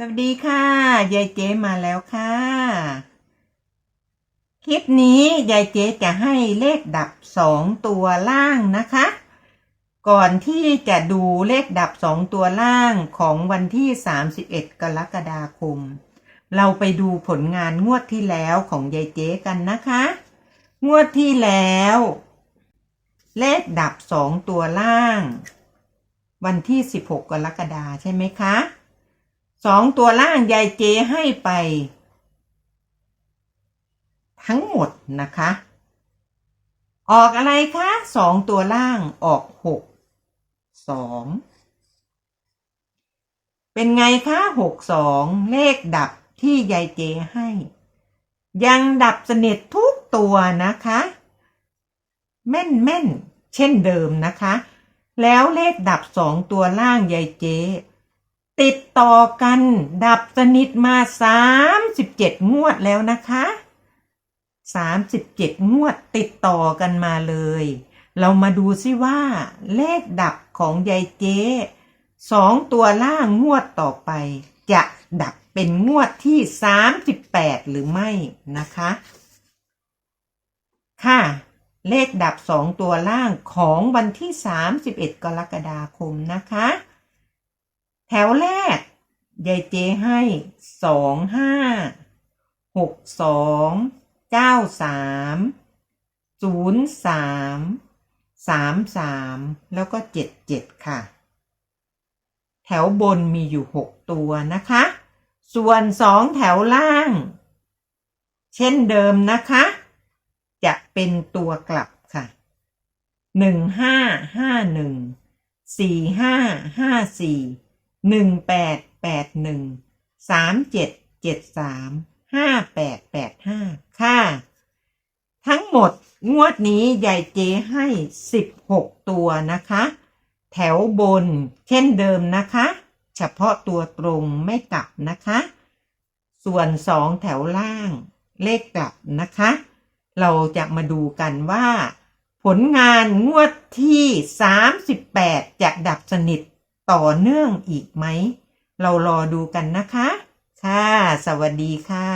สวัสดีค่ะ ยายเจ๊มาแล้วค่ะ คลิปนี้ยายเจ๊จะให้เลขดับสองตัวล่างนะคะ ก่อนที่จะดูเลขดับสองตัวล่างของวันที่ 31 กรกฎาคม เราไปดูผลงานงวดที่แล้วของยายเจ๊กันนะคะ งวดที่แล้ว เลขดับสองตัวล่าง วันที่ 16 กรกฎาใช่ไหมคะ สองตัวล่างยายเจให้ไป ทั้งหมดนะคะ ออกอะไรคะสองตัวล่างออกหกสองเป็นไงคะหกสองเลขดับที่ยายเจให้ ยังดับสนิททุกตัวนะคะ แม่นแม่นเช่นเดิมนะคะ แล้วเลขดับสองตัวล่างยายเจ ติดต่อกันดับสนิทมาสามสิบเจ็ดงวดแล้วนะคะสามสิบเจ็ดงวดติดต่อกันมาเลย เรามาดูซิว่า เลขดับของยายเจ๊สองตัวล่างงวดต่อไป จะดับเป็นงวดที่สามสิบแปดหรือไม่นะคะ ค่ะ เลขดับสองตัวล่างของวันที่สามสิบเอ็ดกรกฎาคมนะคะ แถวแรกยายเจให้สองห้าหกสองเก้าสามศูนย์สามสามสามแล้วก็เจ็ดเจ็ดค่ะ แถวบนมีอยู่หกตัวนะคะ ส่วนสองแถวล่าง เช่นเดิมนะคะ จะเป็นตัวกลับค่ะหนึ่งห้าห้าหนึ่งสี่ห้าห้าสี่ หนึ่งแปดแปดหนึ่งสามเจ็ดเจ็ดสามห้าแปดแปดห้าค่ะ ทั้งหมดงวดนี้ยายเจให้สิบหกตัวนะคะ แถวบนเช่นเดิมนะคะ เฉพาะตัวตรงไม่กลับนะคะ ส่วนสองแถวล่างเลขกลับนะคะ เราจะมาดูกันว่า ผลงานงวดที่ 38 จะดับสนิท ต่อเนื่องอีกไหม เรารอดูกันนะคะ ค่ะ สวัสดีค่ะ